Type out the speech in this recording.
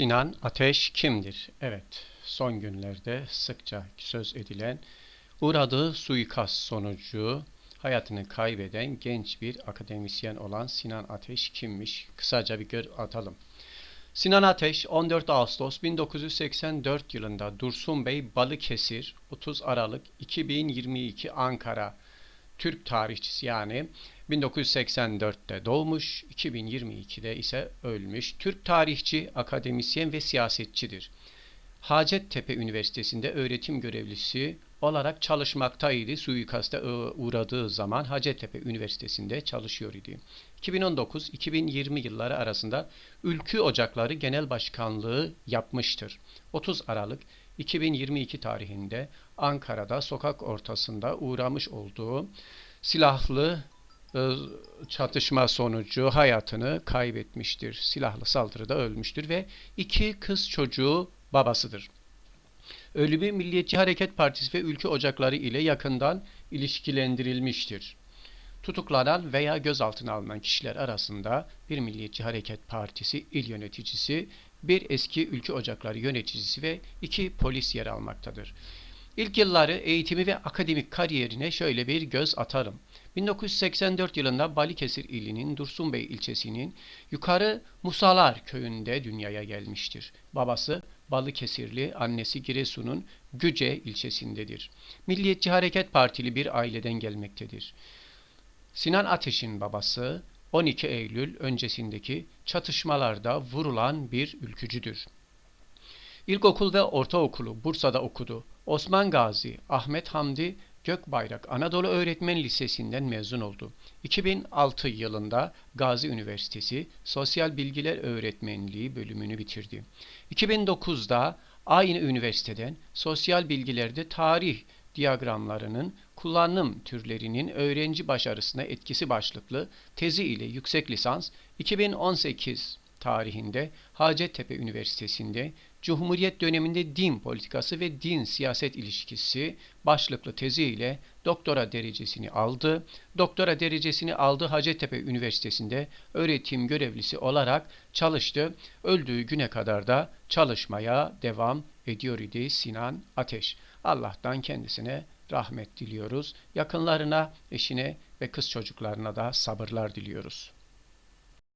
Sinan Ateş kimdir? Evet, son günlerde sıkça söz edilen, uğradığı suikast sonucu hayatını kaybeden genç bir akademisyen olan Sinan Ateş kimmiş? Kısaca bir gör atalım. Sinan Ateş 14 Ağustos 1984 yılında Dursun Bey Balıkesir 30 Aralık 2022 Ankara Türk tarihçisi yani 1984'te doğmuş, 2022'de ise ölmüş. Türk tarihçi, akademisyen ve siyasetçidir. Hacettepe Üniversitesi'nde öğretim görevlisi olarak çalışmaktaydı. Suikaste e, uğradığı zaman Hacettepe Üniversitesi'nde çalışıyor idi. 2019-2020 yılları arasında Ülkü Ocakları Genel Başkanlığı yapmıştır. 30 Aralık 2022 tarihinde Ankara'da sokak ortasında uğramış olduğu silahlı çatışma sonucu hayatını kaybetmiştir. Silahlı saldırıda ölmüştür ve iki kız çocuğu babasıdır. Ölümü Milliyetçi Hareket Partisi ve Ülke Ocakları ile yakından ilişkilendirilmiştir. Tutuklanan veya gözaltına alınan kişiler arasında bir Milliyetçi Hareket Partisi il yöneticisi, bir eski Ülke Ocakları yöneticisi ve iki polis yer almaktadır. İlk yılları eğitimi ve akademik kariyerine şöyle bir göz atarım. 1984 yılında Balıkesir ilinin Dursunbey ilçesinin Yukarı Musalar köyünde dünyaya gelmiştir. Babası Balıkesirli, annesi Giresun'un Güce ilçesindedir. Milliyetçi Hareket Partili bir aileden gelmektedir. Sinan Ateş'in babası 12 Eylül öncesindeki çatışmalarda vurulan bir ülkücüdür. İlkokul ve ortaokulu Bursa'da okudu. Osman Gazi, Ahmet Hamdi Gökbayrak Anadolu Öğretmen Lisesi'nden mezun oldu. 2006 yılında Gazi Üniversitesi Sosyal Bilgiler Öğretmenliği bölümünü bitirdi. 2009'da aynı üniversiteden sosyal bilgilerde tarih diyagramlarının kullanım türlerinin öğrenci başarısına etkisi başlıklı tezi ile yüksek lisans 2018 tarihinde Hacettepe Üniversitesi'nde Cumhuriyet döneminde din politikası ve din siyaset ilişkisi başlıklı teziyle doktora derecesini aldı. Doktora derecesini aldı Hacettepe Üniversitesi'nde öğretim görevlisi olarak çalıştı. Öldüğü güne kadar da çalışmaya devam ediyor idi Sinan Ateş. Allah'tan kendisine rahmet diliyoruz. Yakınlarına, eşine ve kız çocuklarına da sabırlar diliyoruz.